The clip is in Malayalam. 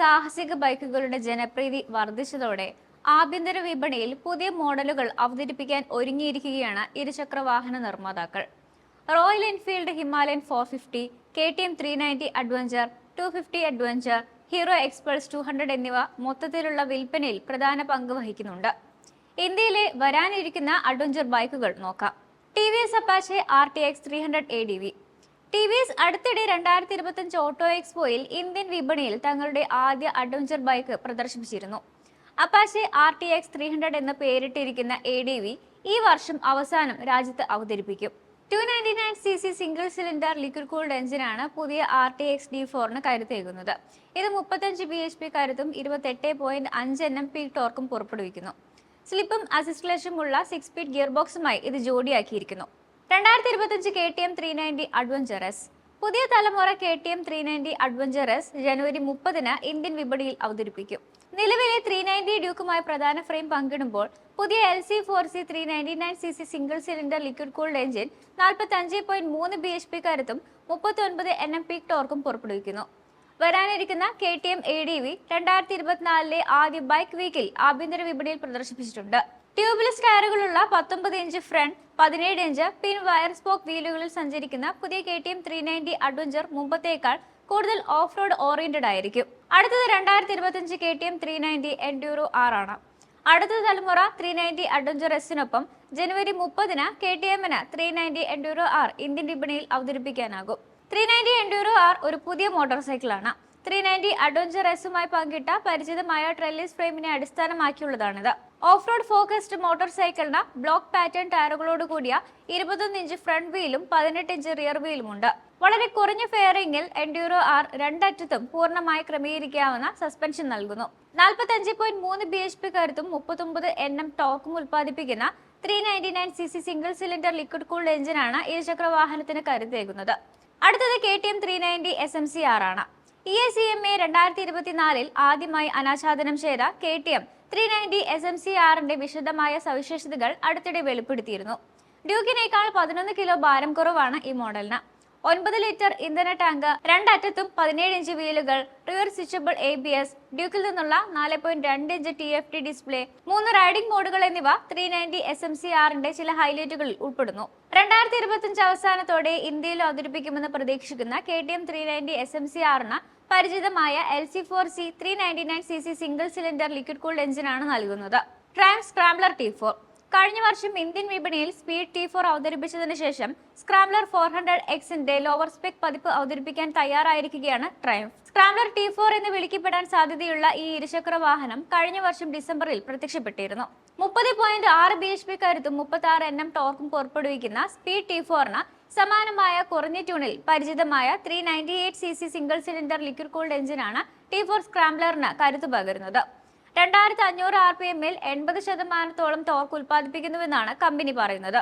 സാഹസിക ബൈക്കുകളുടെ ജനപ്രീതി വർദ്ധിച്ചതോടെ ആഭ്യന്തര വിപണിയിൽ പുതിയ മോഡലുകൾ അവതരിപ്പിക്കാൻ ഒരുങ്ങിയിരിക്കുകയാണ് ഇരുചക്ര വാഹന നിർമ്മാതാക്കൾ. Royal Enfield Himalayan four fifty K T M three ninety adventure two fifty adventure Hero Xpulse two hundred എന്നിവ മൊത്തത്തിലുള്ള വിൽപ്പനയിൽ പ്രധാന പങ്ക് വഹിക്കുന്നുണ്ട്. ഇന്ത്യയിലെ വരാനിരിക്കുന്ന അഡ്വഞ്ചർ ബൈക്കുകൾ നോക്കാം. T V S Apache R T X three hundred A D V. T V S അടുത്തിടെ രണ്ടായിരത്തി ഇരുപത്തഞ്ച് ഓട്ടോ എക്സ്പോയിൽ ഇന്ത്യൻ വിപണിയിൽ തങ്ങളുടെ ആദ്യ adventure bike പ്രദർശിപ്പിച്ചിരുന്നു. Apache R T X three hundred എന്ന് പേരിട്ടിരിക്കുന്ന എ ഡി വി ഈ വർഷം അവസാനം രാജ്യത്ത് അവതരിപ്പിക്കും. Two ninety nine C C single cylinder liquid cooled എഞ്ചിനാണ് പുതിയ ആർ ടി എക്സ് ഡി ഫോറിന് കരുത്തേകുന്നത്. ഇത് മുപ്പത്തഞ്ച് ബി എച്ച് പി കരുത്തും ഇരുപത്തെട്ട് പോയിന്റ് അഞ്ച് എൻ എം പി ടോർക്കും പുറപ്പെടുവിക്കുന്നു. സ്ലിപ്പും അസിസ്റ്റലേഷനുമുള്ള സിക്സ് സ്പീഡ് ഗിയർ ബോക്സുമായി ഇത് ജോഡിയാക്കിയിരിക്കുന്നു. രണ്ടായിരത്തി ഇരുപത്തഞ്ച് K T M three ninety adventure S. പുതിയ തലമുറ K T M three ninety adventure S ജനുവരി മുപ്പതിന് ഇന്ത്യൻ വിപണിയിൽ അവതരിപ്പിക്കും. നിലവിലെ ത്രീ നയന്റി ഡ്യൂക്കുമായി പ്രധാന ഫ്രെയിം പങ്കിടുമ്പോൾ പുതിയ L C four C three ninety nine C C single cylinder liquid cooled engine നാൽപ്പത്തി അഞ്ച് പോയിന്റ് മൂന്ന് ബി എച്ച് പി കരുത്തും മുപ്പത്തി ഒൻപത് എൻ എം പി ടോർക്കും പുറപ്പെടുവിക്കുന്നു. വരാനിരിക്കുന്ന K T M A D V രണ്ടായിരത്തി ഇരുപത്തിനാലിലെ ആദ്യ ബൈക്ക് വീക്കിൽ ആഭ്യന്തര വിപണിയിൽ പ്രദർശിപ്പിച്ചിട്ടുണ്ട്. ട്യൂബ്ലെസ് ടയറുകളുള്ള പത്തൊമ്പത് ഇഞ്ച് ഫ്രണ്ട് പതിനേഴ് ഇഞ്ച് പിൻ വയർ സ്പോക്ക് വീലുകളിൽ സഞ്ചരിക്കുന്ന പുതിയ K T M three ninety adventure മുമ്പത്തേക്കാൾ കൂടുതൽ ഓഫ് റോഡ് ഓറിയന്റഡ് ആയിരിക്കും. അടുത്തത് രണ്ടായിരത്തി ഇരുപത്തിയഞ്ച് K T M three ninety enduro R ആണ്. അടുത്ത തലമുറ ത്രീ നയന്റി അഡ്വഞ്ചർ എസിനൊപ്പം ജനുവരി മുപ്പതിന് കെ ടി എമ്മിന് three ninety enduro R Indian വിപണിയിൽ അവതരിപ്പിക്കാനാകും. ത്രീ നയന്റി എൻഡ്യൂറോ ആർ ഒരു പുതിയ മോട്ടോർ സൈക്കിളാണ്. ത്രീ നയന്റി അഡ്വഞ്ചർ എസുമായി പങ്കിട്ട പരിചിതമായ ട്രെല്ലിസ് ഫ്രെയിമിനെ അടിസ്ഥാനമാക്കിയുള്ളതാണിത്. ഓഫ് റോഡ് ഫോക്കസ്ഡ് മോട്ടോർ സൈക്കിളിന് ബ്ലോക്ക് പാറ്റേൺ ടയറുകളോട് കൂടിയ ഇരുപത്തൊന്ന് ഇഞ്ച് ഫ്രണ്ട് വീലും പതിനെട്ട് ഇഞ്ച് റിയർ വീലുമുണ്ട്. വളരെ കുറഞ്ഞ ഫെയറിംഗിൽ എൻഡ്യൂറോ ആർ രണ്ടറ്റത്തും പൂർണമായി ക്രമീകരിക്കാവുന്ന സസ്പെൻഷൻ നൽകുന്നു. നാൽപ്പത്തി അഞ്ച് പോയിന്റ് മൂന്ന് ബി എച്ച് പി കരുത്തും മുപ്പത്തൊമ്പത് എൻ എം ടോക്കും ഉൽപ്പാദിപ്പിക്കുന്ന three ninety nine C C single cylinder liquid cooled എഞ്ചിനാണ് ഇരുചക്ര വാഹനത്തിന് കരുത്തേകുന്നത് അടുത്തത് K T M three ninety S M C R ആണ്. E A C M A രണ്ടായിരത്തി ഇരുപത്തിനാലിൽ ആദ്യമായി അനാച്ഛാദനം ചെയ്ത K T M three ninety S M C ആറിന്റെ വിശദമായ സവിശേഷതകൾ അടുത്തിടെ വെളിപ്പെടുത്തിയിരുന്നു. ഡ്യൂക്കിനേക്കാൾ പതിനൊന്ന് കിലോ ഭാരം കുറവാണ് ഈ മോഡലിന്. ഒൻപത് ലിറ്റർ ഇന്ധന ടാങ്ക് രണ്ടറ്റത്തും പതിനേഴ് inch വീലുകൾ rear switchable A B S ഡ്യൂക്കിൽ നിന്നുള്ള നാല് പോയിന്റ് രണ്ട് inch T F T display മൂന്ന് റൈഡിംഗ് മോഡുകൾ എന്നിവ three ninety S M C ആറിന്റെ ചില ഹൈലൈറ്റുകളിൽ ഉൾപ്പെടുന്നു. രണ്ടായിരത്തി ഇരുപത്തിയഞ്ച് അവസാനത്തോടെ ഇന്ത്യയിൽ അവതരിപ്പിക്കുമെന്ന് പ്രതീക്ഷിക്കുന്ന K T M three ninety S M C ആറിന് പരിചിതമായ L C four C three ninety nine C C single cylinder liquid cooled എഞ്ചിനാണ് നൽകുന്നത്. ട്രാൻസ് സ്ക്രാംബ്ലർ ടി ഫോർ കഴിഞ്ഞ വർഷം ഇന്ത്യൻ വിപണിയിൽ സ്പീഡ് ടി ഫോർ അവതരിപ്പിച്ചതിന് ശേഷം സ്ക്രാംലർ ഫോർ ഹൺഡ്രഡ് എക്സിന്റെ ലോവർ സ്പെക് പതിപ്പ് അവതരിപ്പിക്കാൻ തയ്യാറായിരിക്കുകയാണ് ട്രയംഫ്. സ്ക്രാംലർ ടി ഫോർ എന്ന് വിളിക്കപ്പെടാൻ സാധ്യതയുള്ള ഈ ഇരുചക്ര വാഹനം കഴിഞ്ഞ വർഷം ഡിസംബറിൽ പ്രത്യക്ഷപ്പെട്ടിരുന്നു. മുപ്പത് പോയിന്റ് ആറ് ബി എച്ച് പി കരുത്തും മുപ്പത്തി ആറ് എൻ എം ടോർക്കും പുറപ്പെടുവിക്കുന്ന സ്പീഡ് ടി ഫോറിന് സമാനമായ കുറഞ്ഞ ട്യൂണിൽ പരിചിതമായ three ninety eight C C single cylinder liquid cooled എഞ്ചിനാണ് ടി ഫോർ സ്ക്രാംബ്ലറിന് കരുത്തു പകരുന്നത്. രണ്ടായിരത്തി അഞ്ഞൂറ് ആർ പി എമ്മിൽ എൺപത് ശതമാനത്തോളം തോക്ക് ഉൽപ്പാദിപ്പിക്കുന്നുവെന്നാണ് കമ്പനി പറയുന്നത്.